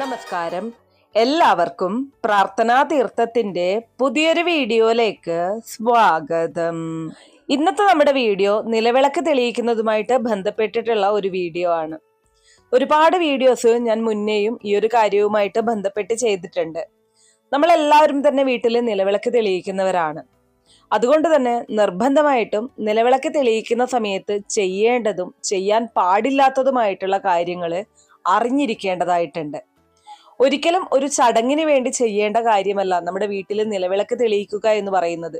നമസ്കാരം. എല്ലാവർക്കും പ്രാർത്ഥനാ തീർത്ഥത്തിന്റെ പുതിയൊരു വീഡിയോയിലേക്ക് സ്വാഗതം. ഇന്നത്തെ നമ്മുടെ വീഡിയോ നിലവിളക്ക് തെളിയിക്കുന്നതുമായിട്ട് ബന്ധപ്പെട്ടിട്ടുള്ള ഒരു വീഡിയോ ആണ്. ഒരുപാട് വീഡിയോസ് ഞാൻ മുന്നേയും ഈ ഒരു കാര്യവുമായിട്ട് ബന്ധപ്പെട്ട് ചെയ്തിട്ടുണ്ട്. നമ്മൾ എല്ലാവരും തന്നെ വീട്ടിൽ നിലവിളക്ക് തെളിയിക്കുന്നവരാണ്. അതുകൊണ്ട് തന്നെ നിർബന്ധമായിട്ടും നിലവിളക്ക് തെളിയിക്കുന്ന സമയത്ത് ചെയ്യേണ്ടതും ചെയ്യാൻ പാടില്ലാത്തതുമായിട്ടുള്ള കാര്യങ്ങൾ അറിഞ്ഞിരിക്കേണ്ടതായിട്ടുണ്ട്. ഒരിക്കലും ഒരു ചടങ്ങിന് വേണ്ടി ചെയ്യേണ്ട കാര്യമല്ല നമ്മുടെ വീട്ടിൽ നിലവിളക്ക് തെളിയിക്കുക എന്ന് പറയുന്നത്.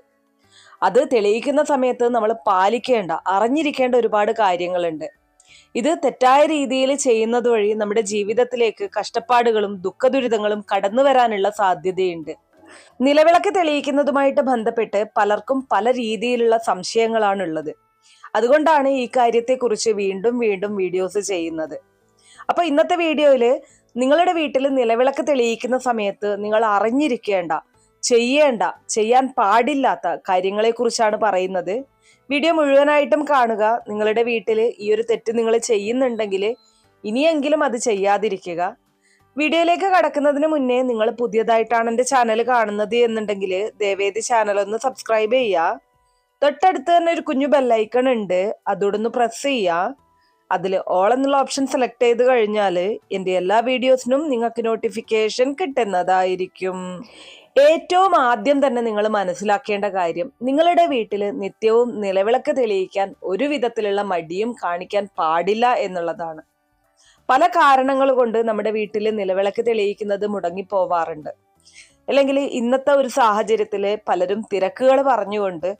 അത് തെളിയിക്കുന്ന സമയത്ത് നമ്മൾ പാലിക്കേണ്ട അറിഞ്ഞിരിക്കേണ്ട ഒരുപാട് കാര്യങ്ങളുണ്ട്. ഇത് തെറ്റായ രീതിയിൽ ചെയ്യുന്നത് വഴി നമ്മുടെ ജീവിതത്തിലേക്ക് കഷ്ടപ്പാടുകളും ദുഃഖദുരിതങ്ങളും കടന്നു വരാനുള്ള സാധ്യതയുണ്ട്. നിലവിളക്ക് തെളിയിക്കുന്നതുമായിട്ട് ബന്ധപ്പെട്ട് പലർക്കും പല രീതിയിലുള്ള സംശയങ്ങളാണുള്ളത്. അതുകൊണ്ടാണ് ഈ കാര്യത്തെക്കുറിച്ച് വീണ്ടും വീണ്ടും വീഡിയോസ് ചെയ്യുന്നത്. അപ്പൊ ഇന്നത്തെ വീഡിയോയിൽ നിങ്ങളുടെ വീട്ടിൽ നിലവിളക്ക് തെളിയിക്കുന്ന സമയത്ത് നിങ്ങൾ അറിഞ്ഞിരിക്കേണ്ട ചെയ്യേണ്ട ചെയ്യാൻ പാടില്ലാത്ത കാര്യങ്ങളെക്കുറിച്ചാണ് പറയുന്നത്. വീഡിയോ മുഴുവനായിട്ടും കാണുക. നിങ്ങളുടെ വീട്ടിൽ ഈ ഒരു തെറ്റ് നിങ്ങൾ ചെയ്യുന്നുണ്ടെങ്കിൽ ഇനിയെങ്കിലും അത് ചെയ്യാതിരിക്കുക. വീഡിയോയിലേക്ക് കടക്കുന്നതിന് മുന്നേ നിങ്ങൾ പുതിയതായിട്ടാണ് എന്റെ ചാനൽ കാണുന്നത് എന്നുണ്ടെങ്കിൽ ദേവേദി ചാനൽ ഒന്ന് സബ്സ്ക്രൈബ് ചെയ്യുക. തൊട്ടടുത്ത് തന്നെ ഒരു കുഞ്ഞു ബെല്ലൈക്കൺ ഉണ്ട്. അതോടൊന്ന് പ്രസ് ചെയ്യുക. അതിൽ ഓൾ എന്നുള്ള ഓപ്ഷൻ സെലക്ട് ചെയ്ത് കഴിഞ്ഞാൽ എന്റെ എല്ലാ വീഡിയോസിനും നിങ്ങൾക്ക് നോട്ടിഫിക്കേഷൻ കിട്ടുന്നതായിരിക്കും. ഏറ്റവും ആദ്യം തന്നെ നിങ്ങൾ മനസ്സിലാക്കേണ്ട കാര്യം നിങ്ങളുടെ വീട്ടിൽ നിത്യവും നിലവിളക്ക് തെളിയിക്കാൻ ഒരു വിധത്തിലുള്ള മടിയും കാണിക്കാൻ പാടില്ല എന്നുള്ളതാണ്. പല കാരണങ്ങൾ കൊണ്ട് നമ്മുടെ വീട്ടിൽ നിലവിളക്ക് തെളിയിക്കുന്നത് മുടങ്ങിപ്പോവാറുണ്ട്. അല്ലെങ്കിൽ ഇന്നത്തെ ഒരു സാഹചര്യത്തിൽ പലരും തിരക്കുകൾ പറഞ്ഞുകൊണ്ട്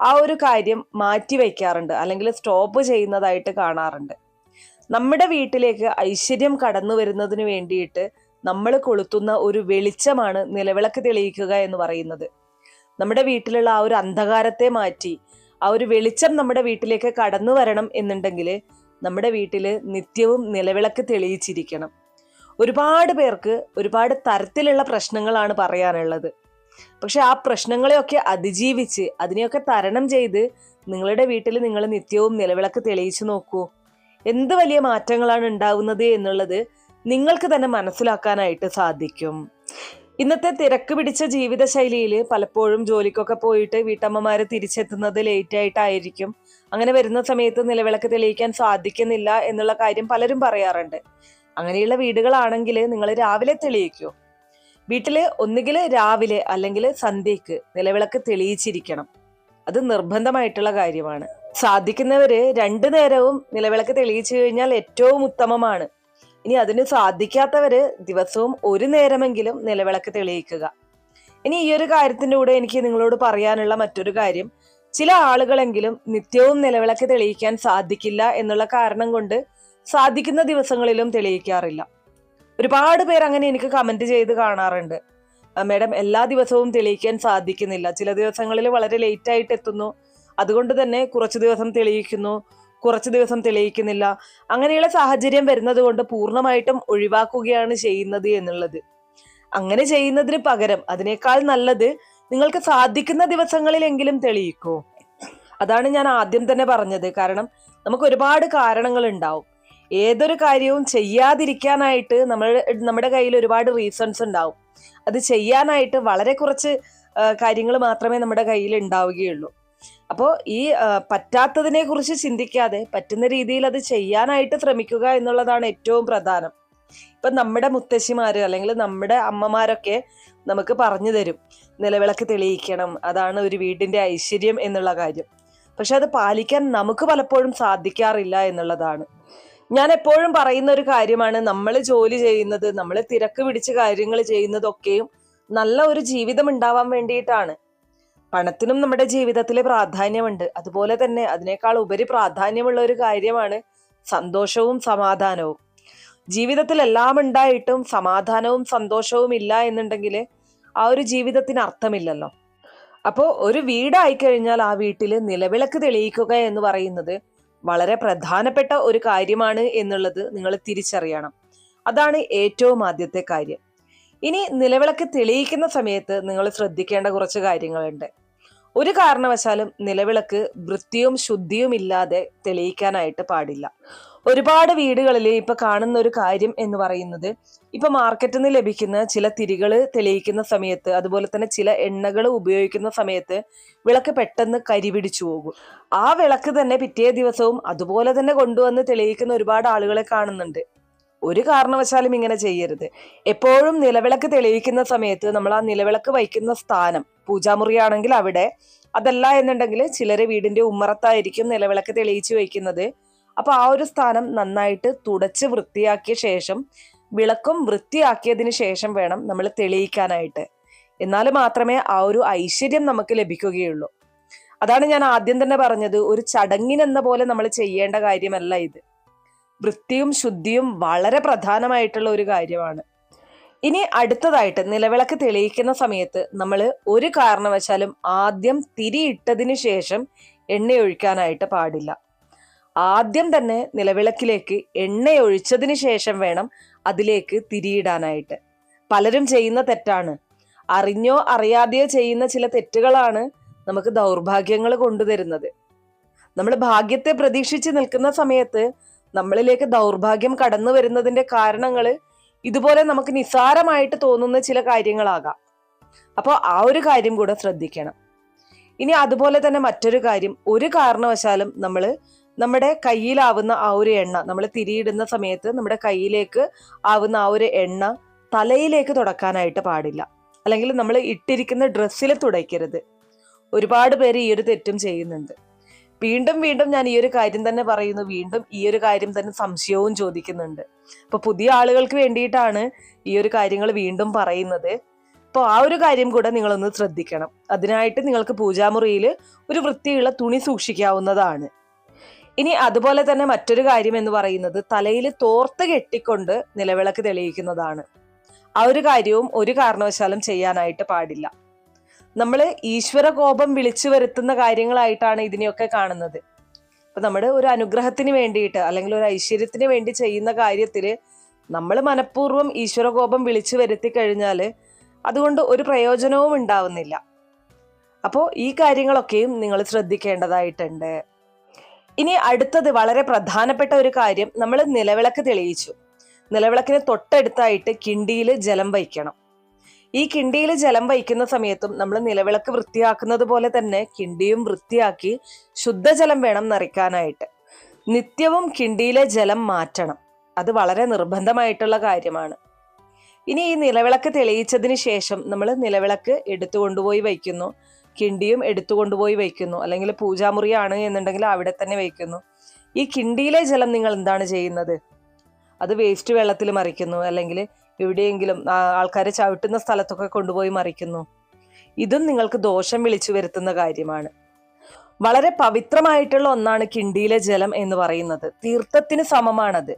ആ ഒരു കാര്യം മാറ്റി വയ്ക്കാറുണ്ട് അല്ലെങ്കിൽ സ്റ്റോപ്പ് ചെയ്യുന്നതായിട്ട് കാണാറുണ്ട്. നമ്മുടെ വീട്ടിലേക്ക് ഐശ്വര്യം കടന്നു വരുന്നതിന് വേണ്ടിയിട്ട് നമ്മൾ കൊളുത്തുന്ന ഒരു വെളിച്ചമാണ് നിലവിളക്ക് തെളിയിക്കുക എന്ന് പറയുന്നത്. നമ്മുടെ വീട്ടിലുള്ള ആ ഒരു അന്ധകാരത്തെ മാറ്റി ആ ഒരു വെളിച്ചം നമ്മുടെ വീട്ടിലേക്ക് കടന്നു വരണം എന്നുണ്ടെങ്കിൽ നമ്മുടെ വീട്ടിൽ നിത്യവും നിലവിളക്ക് തെളിയിച്ചിരിക്കണം. ഒരുപാട് പേർക്ക് ഒരുപാട് തരത്തിലുള്ള പ്രശ്നങ്ങളാണ് പറയാനുള്ളത്. പക്ഷെ ആ പ്രശ്നങ്ങളെയൊക്കെ അതിജീവിച്ച് അതിനെയൊക്കെ തരണം ചെയ്ത് നിങ്ങളുടെ വീട്ടിൽ നിങ്ങൾ നിത്യവും നിലവിളക്ക് തെളിയിച്ചു നോക്കൂ. എന്ത് വലിയ മാറ്റങ്ങളാണ് ഉണ്ടാവുന്നത് എന്നുള്ളത് നിങ്ങൾക്ക് തന്നെ മനസ്സിലാക്കാനായിട്ട് സാധിക്കും. ഇന്നത്തെ തിരക്ക് പിടിച്ച ജീവിതശൈലിയിൽ പലപ്പോഴും ജോലിക്കൊക്കെ പോയിട്ട് വീട്ടമ്മമാര് തിരിച്ചെത്തുന്നത് ലേറ്റ് ആയിട്ടായിരിക്കും. അങ്ങനെ വരുന്ന സമയത്ത് നിലവിളക്ക് തെളിയിക്കാൻ സാധിക്കുന്നില്ല എന്നുള്ള കാര്യം പലരും പറയാറുണ്ട്. അങ്ങനെയുള്ള വീടുകളാണെങ്കിൽ നിങ്ങൾ രാവിലെ തെളിയിക്കൂ. വീട്ടിൽ ഒന്നുകിൽ രാവിലെ അല്ലെങ്കിൽ സന്ധ്യക്ക് നിലവിളക്ക് തെളിയിച്ചിരിക്കണം. അത് നിർബന്ധമായിട്ടുള്ള കാര്യമാണ്. സാധിക്കുന്നവര് രണ്ടു നേരവും നിലവിളക്ക് തെളിയിച്ചു കഴിഞ്ഞാൽ ഏറ്റവും ഉത്തമമാണ്. ഇനി അതിന് സാധിക്കാത്തവര് ദിവസവും ഒരു നേരമെങ്കിലും നിലവിളക്ക് തെളിയിക്കുക. ഇനി ഈ ഒരു കാര്യത്തിന്റെ കൂടെ എനിക്ക് നിങ്ങളോട് പറയാനുള്ള മറ്റൊരു കാര്യം ചില ആളുകളെങ്കിലും നിത്യവും നിലവിളക്ക് തെളിയിക്കാൻ സാധിക്കില്ല എന്നുള്ള കാരണം കൊണ്ട് സാധിക്കുന്ന ദിവസങ്ങളിലും തെളിയിക്കാറില്ല. ഒരുപാട് പേർ അങ്ങനെ എനിക്ക് കമന്റ് ചെയ്ത് കാണാറുണ്ട്. മാഡം എല്ലാ ദിവസവും തെളിയിക്കാൻ സാധിക്കുന്നില്ല. ചില ദിവസങ്ങളിൽ വളരെ ലേറ്റ് ആയിട്ട് എത്തുന്നു. അതുകൊണ്ട് തന്നെ കുറച്ച് ദിവസം തെളിയിക്കുന്നു കുറച്ച് ദിവസം തെളിയിക്കുന്നില്ല. അങ്ങനെയുള്ള സാഹചര്യം വരുന്നത് കൊണ്ട് പൂർണമായിട്ടും ഒഴിവാക്കുകയാണ് ചെയ്യുന്നത് എന്നുള്ളത്. അങ്ങനെ ചെയ്യുന്നതിന് പകരം അതിനേക്കാൾ നല്ലത് നിങ്ങൾക്ക് സാധിക്കുന്ന ദിവസങ്ങളിലെങ്കിലും തെളിയിക്കൂ. അതാണ് ഞാൻ ആദ്യം തന്നെ പറഞ്ഞത്. കാരണം നമുക്ക് ഒരുപാട് കാരണങ്ങൾ ഉണ്ടാവും ഏതൊരു കാര്യവും ചെയ്യാതിരിക്കാനായിട്ട് നമ്മൾ നമ്മുടെ കയ്യിൽ ഒരുപാട് റീസൺസ് ഉണ്ടാവും. അത് ചെയ്യാനായിട്ട് വളരെ കുറച്ച് കാര്യങ്ങൾ മാത്രമേ നമ്മുടെ കയ്യിൽ ഉണ്ടാവുകയുള്ളൂ. അപ്പോൾ ഈ പറ്റാത്തതിനെ കുറിച്ച് ചിന്തിക്കാതെ പറ്റുന്ന രീതിയിൽ അത് ചെയ്യാനായിട്ട് ശ്രമിക്കുക എന്നുള്ളതാണ് ഏറ്റവും പ്രധാനം. ഇപ്പൊ നമ്മുടെ മുത്തശ്ശിമാര് അല്ലെങ്കിൽ നമ്മുടെ അമ്മമാരൊക്കെ നമുക്ക് പറഞ്ഞു തരും നിലവിളക്ക് തെളിയിക്കണം അതാണ് ഒരു വീടിന്റെ ഐശ്വര്യം എന്നുള്ള കാര്യം. പക്ഷെ അത് പാലിക്കാൻ നമുക്ക് പലപ്പോഴും സാധിക്കാറില്ല എന്നുള്ളതാണ്. ഞാൻ എപ്പോഴും പറയുന്ന ഒരു കാര്യമാണ് നമ്മൾ ജോലി ചെയ്യുന്നത് നമ്മൾ തിരക്ക് പിടിച്ച് കാര്യങ്ങൾ ചെയ്യുന്നതൊക്കെയും നല്ല ഒരു ജീവിതം ഉണ്ടാവാൻ വേണ്ടിയിട്ടാണ്. പണത്തിനും നമ്മുടെ ജീവിതത്തിൽ പ്രാധാന്യമുണ്ട്. അതുപോലെ തന്നെ അതിനേക്കാൾ ഉപരി പ്രാധാന്യമുള്ള ഒരു കാര്യമാണ് സന്തോഷവും സമാധാനവും. ജീവിതത്തിൽ എല്ലാം ഉണ്ടായിട്ടും സമാധാനവും സന്തോഷവും ഇല്ല എന്നുണ്ടെങ്കിൽ ആ ഒരു ജീവിതത്തിന് അർത്ഥമില്ലല്ലോ. അപ്പോൾ ഒരു വീടായി കഴിഞ്ഞാൽ ആ വീട്ടിൽ നിലവിളക്ക് തെളിയിക്കുക എന്ന് പറയുന്നത് വളരെ പ്രധാനപ്പെട്ട ഒരു കാര്യമാണ് എന്നുള്ളത് നിങ്ങൾ തിരിച്ചറിയണം. അതാണ് ഏറ്റവും ആദ്യത്തെ കാര്യം. ഇനി നിലവിളക്ക് തെളിയിക്കുന്ന സമയത്ത് നിങ്ങൾ ശ്രദ്ധിക്കേണ്ട കുറച്ച് കാര്യങ്ങളുണ്ട്. ഒരു കാരണവശാലും നിലവിളക്ക് വൃത്തിയും ശുദ്ധിയും ഇല്ലാതെ തെളിയിക്കാനായിട്ട് പാടില്ല. ഒരുപാട് വീടുകളിൽ ഇപ്പൊ കാണുന്ന ഒരു കാര്യം എന്ന് പറയുന്നത് ഇപ്പൊ മാർക്കറ്റിൽ നിന്ന് ലഭിക്കുന്ന ചില തിരികൾ തെളിയിക്കുന്ന സമയത്ത് അതുപോലെ തന്നെ ചില എണ്ണകൾ ഉപയോഗിക്കുന്ന സമയത്ത് വിളക്ക് പെട്ടെന്ന് കരിപിടിച്ചു പോകും. ആ വിളക്ക് തന്നെ പിറ്റേ ദിവസവും അതുപോലെ തന്നെ കൊണ്ടുവന്ന് തെളിയിക്കുന്ന ഒരുപാട് ആളുകളെ കാണുന്നുണ്ട്. ഒരു കാരണവശാലും ഇങ്ങനെ ചെയ്യരുത്. എപ്പോഴും നിലവിളക്ക് തെളിയിക്കുന്ന സമയത്ത് നമ്മൾ ആ നിലവിളക്ക് വയ്ക്കുന്ന സ്ഥാനം പൂജാമുറിയാണെങ്കിൽ അവിടെ. അതല്ല എന്നുണ്ടെങ്കിൽ ചിലര് വീടിന്റെ ഉമ്മറത്തായിരിക്കും നിലവിളക്ക് തെളിയിച്ച് വയ്ക്കുന്നത്. അപ്പൊ ആ ഒരു സ്ഥാനം നന്നായിട്ട് തുടച്ച് വൃത്തിയാക്കിയ ശേഷം വിളക്കും വൃത്തിയാക്കിയതിന് ശേഷം വേണം നമ്മൾ തെളിയിക്കാനായിട്ട്. എന്നാൽ മാത്രമേ ആ ഒരു ഐശ്വര്യം നമുക്ക് ലഭിക്കുകയുള്ളൂ. അതാണ് ഞാൻ ആദ്യം തന്നെ പറഞ്ഞത്. ഒരു ചടങ്ങിനെന്ന പോലെ നമ്മൾ ചെയ്യേണ്ട കാര്യമല്ല ഇത്. വൃത്തിയും ശുദ്ധിയും വളരെ പ്രധാനമായിട്ടുള്ള ഒരു കാര്യമാണ്. ഇനി അടുത്തതായിട്ട് നിലവിളക്ക് തെളിയിക്കുന്ന സമയത്ത് നമ്മൾ ഒരു കാരണവശാലും ആദ്യം തിരിയിട്ടതിന് ശേഷം എണ്ണ ഒഴിക്കാനായിട്ട് പാടില്ല. ആദ്യം തന്നെ നിലവിളക്കിലേക്ക് എണ്ണ എണ്ണയൊഴിച്ചതിന് ശേഷം വേണം അതിലേക്ക് തിരിയിടാനായിട്ട്. പലരും ചെയ്യുന്ന തെറ്റാണ്. അറിഞ്ഞോ അറിയാതെയോ ചെയ്യുന്ന ചില തെറ്റുകളാണ് നമുക്ക് ദൗർഭാഗ്യങ്ങൾ കൊണ്ടുതരുന്നത്. നമ്മൾ ഭാഗ്യത്തെ പ്രതീക്ഷിച്ച് നിൽക്കുന്ന സമയത്ത് നമ്മളിലേക്ക് ദൗർഭാഗ്യം കടന്നു വരുന്നതിന്റെ കാരണങ്ങൾ ഇതുപോലെ നമുക്ക് നിസ്സാരമായിട്ട് തോന്നുന്ന ചില കാര്യങ്ങളാകാം. അപ്പോൾ ആ ഒരു കാര്യം കൂടെ ശ്രദ്ധിക്കണം. ഇനി അതുപോലെ തന്നെ മറ്റൊരു കാര്യം ഒരു കാരണവശാലും നമ്മൾ നമ്മുടെ കയ്യിലാവുന്ന ആ ഒരു എണ്ണ നമ്മൾ തിരിയിടുന്ന സമയത്ത് നമ്മുടെ കയ്യിലേക്ക് ആവുന്ന ആ ഒരു എണ്ണ തലയിലേക്ക് തുടക്കാനായിട്ട് പാടില്ല. അല്ലെങ്കിൽ നമ്മൾ ഇട്ടിരിക്കുന്ന ഡ്രസ്സിൽ തുടയ്ക്കരുത്. ഒരുപാട് പേര് ഈ ഒരു തെറ്റും ചെയ്യുന്നുണ്ട്. വീണ്ടും വീണ്ടും ഞാൻ ഈ ഒരു കാര്യം തന്നെ പറയുന്നു. വീണ്ടും ഈ ഒരു കാര്യം തന്നെ സംശയവും ചോദിക്കുന്നുണ്ട്. അപ്പൊ പുതിയ ആളുകൾക്ക് വേണ്ടിയിട്ടാണ് ഈ ഒരു കാര്യങ്ങൾ വീണ്ടും പറയുന്നത്. അപ്പോൾ ആ ഒരു കാര്യം കൂടെ നിങ്ങളൊന്ന് ശ്രദ്ധിക്കണം. അതിനായിട്ട് നിങ്ങൾക്ക് പൂജാമുറിയിൽ ഒരു വൃത്തിയുള്ള തുണി സൂക്ഷിക്കാവുന്നതാണ്. ഇനി അതുപോലെ തന്നെ മറ്റൊരു കാര്യം എന്ന് പറയുന്നത് തലയിൽ തോർത്ത് കെട്ടിക്കൊണ്ട് നിലവിളക്ക് തെളിയിക്കുന്നതാണ്. ആ ഒരു കാര്യവും ഒരു കാരണവശാലും ചെയ്യാനായിട്ട് പാടില്ല. നമ്മൾ ഈശ്വര കോപം വിളിച്ചു വരുത്തുന്ന കാര്യങ്ങളായിട്ടാണ് ഇതിനെയൊക്കെ കാണുന്നത്. അപ്പൊ നമ്മുടെ ഒരു അനുഗ്രഹത്തിന് വേണ്ടിയിട്ട് അല്ലെങ്കിൽ ഒരു ഐശ്വര്യത്തിന് വേണ്ടി ചെയ്യുന്ന കാര്യത്തിൽ നമ്മൾ മനഃപൂർവം ഈശ്വരകോപം വിളിച്ചു വരുത്തി കഴിഞ്ഞാൽ അതുകൊണ്ട് ഒരു പ്രയോജനവും ഉണ്ടാവുന്നില്ല. അപ്പോൾ ഈ കാര്യങ്ങളൊക്കെയും നിങ്ങൾ ശ്രദ്ധിക്കേണ്ടതായിട്ടുണ്ട്. ഇനി അടുത്തത് വളരെ പ്രധാനപ്പെട്ട ഒരു കാര്യം നമ്മൾ നിലവിളക്ക് തെളിയിച്ചു. നിലവിളക്കിന് തൊട്ടടുത്തായിട്ട് കിണ്ടിയിൽ ജലം വയ്ക്കണം. ഈ കിണ്ടിയിൽ ജലം വഹിക്കുന്ന സമയത്തും നമ്മൾ നിലവിളക്ക് വൃത്തിയാക്കുന്നത് പോലെ തന്നെ കിണ്ടിയും വൃത്തിയാക്കി ശുദ്ധജലം വേണം നിറയ്ക്കാനായിട്ട്. നിത്യവും കിണ്ടിയിലെ ജലം മാറ്റണം. അത് വളരെ നിർബന്ധമായിട്ടുള്ള കാര്യമാണ്. ഇനി ഈ നിലവിളക്ക് തെളിയിച്ചതിന് ശേഷം നമ്മൾ നിലവിളക്ക് എടുത്തു കൊണ്ടുപോയി വയ്ക്കുന്നു. കിണ്ടിയും എടുത്തു കൊണ്ടുപോയി വയ്ക്കുന്നു. അല്ലെങ്കിൽ പൂജാമുറിയാണ് എന്നുണ്ടെങ്കിൽ അവിടെ തന്നെ വയ്ക്കുന്നു. ഈ കിണ്ടിയിലെ ജലം നിങ്ങൾ എന്താണ് ചെയ്യുന്നത്? അത് വേസ്റ്റ് വെള്ളത്തിൽ മറിക്കുന്നു. അല്ലെങ്കിൽ എവിടെയെങ്കിലും ആൾക്കാരെ ചവിട്ടുന്ന സ്ഥലത്തൊക്കെ കൊണ്ടുപോയി മറിക്കുന്നു. ഇതും നിങ്ങൾക്ക് ദോഷം വിളിച്ചു വരുത്തുന്ന കാര്യമാണ്. വളരെ പവിത്രമായിട്ടുള്ള ഒന്നാണ് കിണ്ടിയിലെ ജലം എന്ന് പറയുന്നത്. തീർത്ഥത്തിന് സമമാണത്.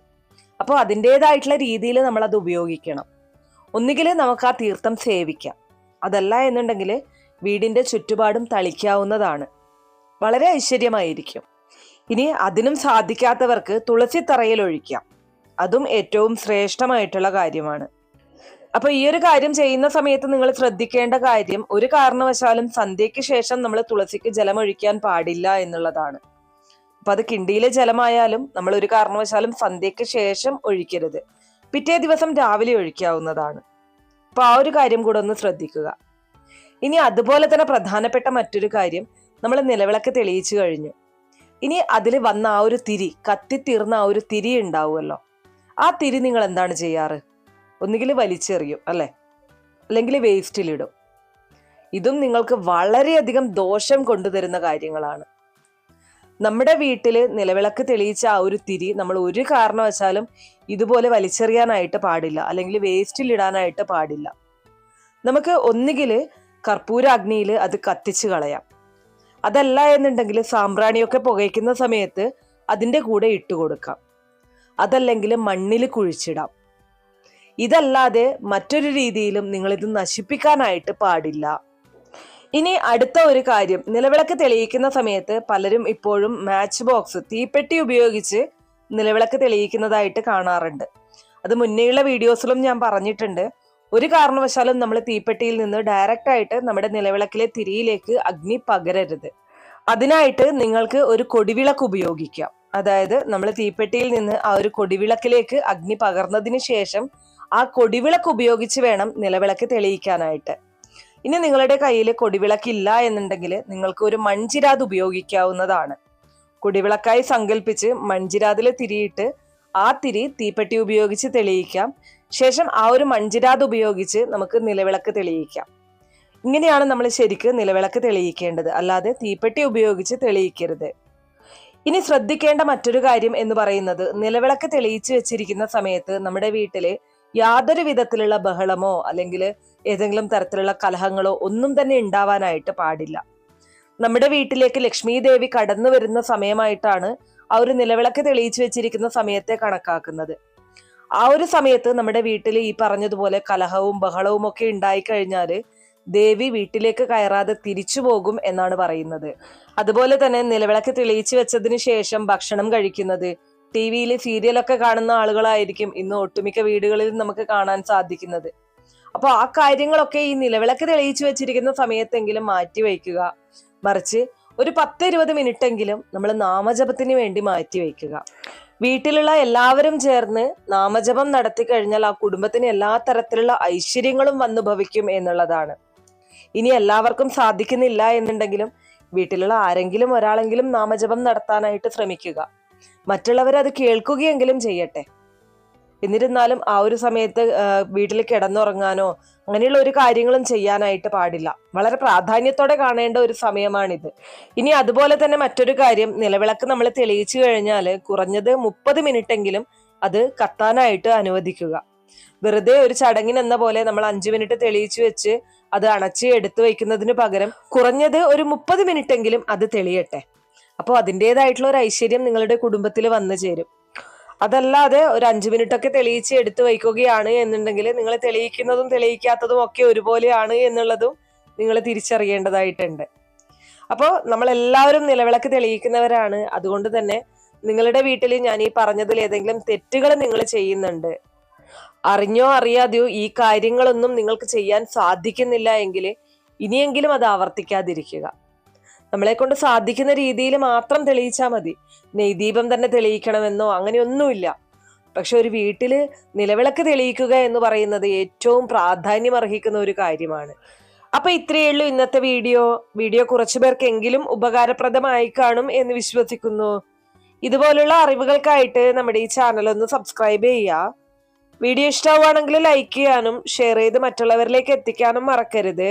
അപ്പോൾ അതിന്റെതായിട്ടുള്ള രീതിയിൽ നമ്മൾ അത് ഉപയോഗിക്കണം. ഒന്നുകിൽ നമുക്ക് ആ തീർത്ഥം സേവിക്കാം. അതല്ല എന്നുണ്ടെങ്കിൽ വീടിന്റെ ചുറ്റുപാടും തളിക്കാവുന്നതാണ്. വളരെ ഐശ്വര്യമായിരിക്കും. ഇനി അതിനും സാധിക്കാത്തവർക്ക് തുളസി തറയിൽ ഒഴിക്കാം. അതും ഏറ്റവും ശ്രേഷ്ഠമായിട്ടുള്ള കാര്യമാണ്. അപ്പൊ ഈ ഒരു കാര്യം ചെയ്യുന്ന സമയത്ത് നിങ്ങൾ ശ്രദ്ധിക്കേണ്ട കാര്യം ഒരു കാരണവശാലും സന്ധ്യയ്ക്ക് ശേഷം നമ്മൾ തുളസിക്ക് ജലമൊഴിക്കാൻ പാടില്ല എന്നുള്ളതാണ്. അപ്പൊ അത് കിണ്ടിയിലെ ജലമായാലും നമ്മൾ ഒരു കാരണവശാലും സന്ധ്യയ്ക്ക് ശേഷം ഒഴിക്കരുത്. പിറ്റേ ദിവസം രാവിലെ ഒഴിക്കാവുന്നതാണ്. അപ്പൊ ആ ഒരു കാര്യം കൂടെ ഒന്ന് ശ്രദ്ധിക്കുക. ഇനി അതുപോലെ തന്നെ പ്രധാനപ്പെട്ട മറ്റൊരു കാര്യം നമ്മൾ നിലവിളക്ക് തെളിയിച്ചു കഴിഞ്ഞു. ഇനി അതിൽ വന്ന ആ ഒരു തിരി കത്തിത്തീർന്ന ആ ഒരു തിരി ഉണ്ടാവുമല്ലോ. ആ തിരി നിങ്ങൾ എന്താണ് ചെയ്യാറ്? ഒന്നുകിൽ വലിച്ചെറിയും അല്ലേ? അല്ലെങ്കിൽ വേസ്റ്റിലിടും ഇതും നിങ്ങൾക്ക് വളരെയധികം ദോഷം കൊണ്ടുതരുന്ന കാര്യങ്ങളാണ്. നമ്മുടെ വീട്ടിൽ നിലവിളക്ക് തെളിയിച്ച ആ ഒരു തിരി നമ്മൾ ഒരു കാരണവശാലും ഇതുപോലെ വലിച്ചെറിയാനായിട്ട് പാടില്ല അല്ലെങ്കിൽ വേസ്റ്റിൽ ഇടാനായിട്ട് പാടില്ല. നമുക്ക് ഒന്നുകിൽ കർപ്പൂരാഗ്നിയിൽ അത് കത്തിച്ച് കളയാം. അതല്ല എന്നുണ്ടെങ്കിൽ സാമ്പ്രാണിയൊക്കെ പുകയ്ക്കുന്ന സമയത്ത് അതിന്റെ കൂടെ ഇട്ട് കൊടുക്കാം. അതല്ലെങ്കിൽ മണ്ണിൽ കുഴിച്ചിടാം. ഇതല്ലാതെ മറ്റൊരു രീതിയിലും നിങ്ങളിത് നശിപ്പിക്കാനായിട്ട് പാടില്ല. ഇനി അടുത്ത ഒരു കാര്യം. നിലവിളക്ക് തെളിയിക്കുന്ന സമയത്ത് പലരും ഇപ്പോഴും മാച്ച് ബോക്സ് തീപ്പെട്ടി ഉപയോഗിച്ച് നിലവിളക്ക് തെളിയിക്കുന്നതായിട്ട് കാണാറുണ്ട്. അത് മുന്നേയുള്ള വീഡിയോസിലും ഞാൻ പറഞ്ഞിട്ടുണ്ട്. ഒരു കാരണവശാലും നമ്മൾ തീപ്പെട്ടിയിൽ നിന്ന് ഡയറക്റ്റ് ആയിട്ട് നമ്മുടെ നിലവിളക്കിലെ തിരിയിലേക്ക് അഗ്നി പകരരുത്. അതിനായിട്ട് നിങ്ങൾക്ക് ഒരു കൊടിവിളക്ക് ഉപയോഗിക്കാം. അതായത് നമ്മൾ തീപ്പെട്ടിയിൽ നിന്ന് ആ ഒരു കൊടിവിളക്കിലേക്ക് അഗ്നി പകർന്നതിന് ശേഷം ആ കൊടിവിളക്ക് ഉപയോഗിച്ച് വേണം നിലവിളക്ക് തെളിയിക്കാനായിട്ട്. ഇനി നിങ്ങളുടെ കയ്യിൽ കൊടിവിളക്കില്ല എന്നുണ്ടെങ്കിൽ നിങ്ങൾക്ക് ഒരു മൺചിരാത് ഉപയോഗിക്കാവുന്നതാണ്. കൊടിവിളക്കായി സങ്കല്പിച്ച് മൺചിരാതിൽ തിരിയിട്ട് ആ തിരി തീപ്പെട്ടി ഉപയോഗിച്ച് തെളിയിക്കാം. ശേഷം ആ ഒരു മൺചിരാത് ഉപയോഗിച്ച് നമുക്ക് നിലവിളക്ക് തെളിയിക്കാം. ഇങ്ങനെയാണ് നമ്മൾ ശരിക്ക് നിലവിളക്ക് തെളിയിക്കേണ്ടത്. അല്ലാതെ തീപ്പെട്ടി ഉപയോഗിച്ച് തെളിയിക്കരുത്. ഇനി ശ്രദ്ധിക്കേണ്ട മറ്റൊരു കാര്യം എന്ന് പറയുന്നത് നിലവിളക്ക് തെളിയിച്ചു വെച്ചിരിക്കുന്ന സമയത്ത് നമ്മുടെ വീട്ടിൽ യാതൊരു വിധത്തിലുള്ള ബഹളമോ അല്ലെങ്കിൽ ഏതെങ്കിലും തരത്തിലുള്ള കലഹങ്ങളോ ഒന്നും തന്നെ ഉണ്ടാവാനായിട്ട് പാടില്ല. നമ്മുടെ വീട്ടിലേക്ക് ലക്ഷ്മി ദേവി കടന്നു വരുന്ന സമയമായിട്ടാണ് ആ ഒരു നിലവിളക്ക് തെളിയിച്ചു വെച്ചിരിക്കുന്ന സമയത്തെ കണക്കാക്കുന്നത്. ആ ഒരു സമയത്ത് നമ്മുടെ വീട്ടിൽ ഈ പറഞ്ഞതുപോലെ കലഹവും ബഹളവും ഒക്കെ ഉണ്ടായി കഴിഞ്ഞാൽ ദേവി വീട്ടിലേക്ക് കയറാതെ തിരിച്ചു പോകും എന്നാണ് പറയുന്നത്. അതുപോലെ തന്നെ നിലവിളക്ക് തെളിയിച്ചു വെച്ചതിന് ശേഷം ഭക്ഷണം കഴിക്കുന്നത് ടി വിയിൽ സീരിയലൊക്കെ കാണുന്ന ആളുകളായിരിക്കും ഇന്ന് ഒട്ടുമിക്ക വീടുകളിൽ നമുക്ക് കാണാൻ സാധിക്കുന്നത്. അപ്പോൾ ആ കാര്യങ്ങളൊക്കെ ഈ നിലവിളക്ക് തെളിയിച്ചു വെച്ചിരിക്കുന്ന സമയത്തെങ്കിലും മാറ്റി വയ്ക്കുക. മറിച്ച് ഒരു പത്ത് ഇരുപത് എങ്കിലും നമ്മൾ നാമജപത്തിന് വേണ്ടി മാറ്റി വയ്ക്കുക. വീട്ടിലുള്ള എല്ലാവരും ചേർന്ന് നാമജപം നടത്തി കഴിഞ്ഞാൽ ആ കുടുംബത്തിന് എല്ലാ തരത്തിലുള്ള ഐശ്വര്യങ്ങളും വന്നു ഭവിക്കും എന്നുള്ളതാണ്. ഇനി എല്ലാവർക്കും സാധിക്കുന്നില്ല എന്നുണ്ടെങ്കിലും വീട്ടിലുള്ള ആരെങ്കിലും ഒരാളെങ്കിലും നാമജപം നടത്താനായിട്ട് ശ്രമിക്കുക. മറ്റുള്ളവർ അത് കേൾക്കുകയെങ്കിലും ചെയ്യട്ടെ. എന്നിരുന്നാലും ആ ഒരു സമയത്ത് വീട്ടിൽ കിടന്നുറങ്ങാനോ അങ്ങനെയുള്ള ഒരു കാര്യങ്ങളും ചെയ്യാനായിട്ട് പാടില്ല. വളരെ പ്രാധാന്യത്തോടെ കാണേണ്ട ഒരു സമയമാണിത്. ഇനി അതുപോലെ തന്നെ മറ്റൊരു കാര്യം നിലവിളക്ക് നമ്മൾ തെളിയിച്ചു കഴിഞ്ഞാൽ കുറഞ്ഞത് മുപ്പത് എങ്കിലും അത് കത്താനായിട്ട് അനുവദിക്കുക. വെറുതെ ഒരു ചടങ്ങിനെന്ന പോലെ നമ്മൾ അഞ്ചു മിനിറ്റ് തെളിയിച്ചു വെച്ച് അത് അണച്ച് എടുത്തു വയ്ക്കുന്നതിന് പകരം കുറഞ്ഞത് ഒരു മുപ്പത് എങ്കിലും അത് തെളിയട്ടെ. അപ്പോൾ അതിന്റെതായിട്ടുള്ള ഒരു ഐശ്വര്യം നിങ്ങളുടെ കുടുംബത്തിൽ വന്നു ചേരും. അതല്ലാതെ ഒരു അഞ്ചു മിനിറ്റ് ഒക്കെ തെളിയിച്ച് എടുത്തു വയ്ക്കുകയാണ് എന്നുണ്ടെങ്കിൽ നിങ്ങൾ തെളിയിക്കുന്നതും തെളിയിക്കാത്തതും ഒക്കെ ഒരുപോലെയാണ് എന്നുള്ളതും നിങ്ങൾ തിരിച്ചറിയേണ്ടതായിട്ടുണ്ട്. അപ്പോൾ നമ്മൾ എല്ലാവരും നിലവിളക്ക് തെളിയിക്കുന്നവരാണ്. അതുകൊണ്ട് തന്നെ നിങ്ങളുടെ വീട്ടിൽ ഞാൻ ഈ പറഞ്ഞതിൽ ഏതെങ്കിലും തെറ്റുകൾ നിങ്ങൾ ചെയ്യുന്നുണ്ട്. അറിഞ്ഞോ അറിയാതെയോ ഈ കാര്യങ്ങളൊന്നും നിങ്ങൾക്ക് ചെയ്യാൻ സാധിക്കുന്നില്ല എങ്കിൽ ഇനിയെങ്കിലും അത് ആവർത്തിക്കാതിരിക്കുക. നമ്മളെ കൊണ്ട് സാധിക്കുന്ന രീതിയിൽ മാത്രം തെളിയിച്ചാൽ മതി. നെയ്ദീപം തന്നെ തെളിയിക്കണമെന്നോ അങ്ങനെയൊന്നുമില്ല. പക്ഷെ ഒരു വീട്ടിൽ നിലവിളക്ക് തെളിയിക്കുക എന്ന് പറയുന്നത് ഏറ്റവും പ്രാധാന്യം അർഹിക്കുന്ന ഒരു കാര്യമാണ്. അപ്പൊ ഇത്രയേ ഉള്ളൂ ഇന്നത്തെ വീഡിയോ. വീഡിയോ കുറച്ചു പേർക്കെങ്കിലും ഉപകാരപ്രദമായി കാണും എന്ന് വിശ്വസിക്കുന്നു. ഇതുപോലുള്ള അറിവുകൾക്കായിട്ട് നമ്മുടെ ഈ ചാനൽ ഒന്ന് സബ്സ്ക്രൈബ് ചെയ്യുക. വീഡിയോ ഇഷ്ടമാവുകയാണെങ്കിൽ ലൈക്ക് ചെയ്യാനും ഷെയർ ചെയ്ത് മറ്റുള്ളവരിലേക്ക് എത്തിക്കാനും മറക്കരുത്.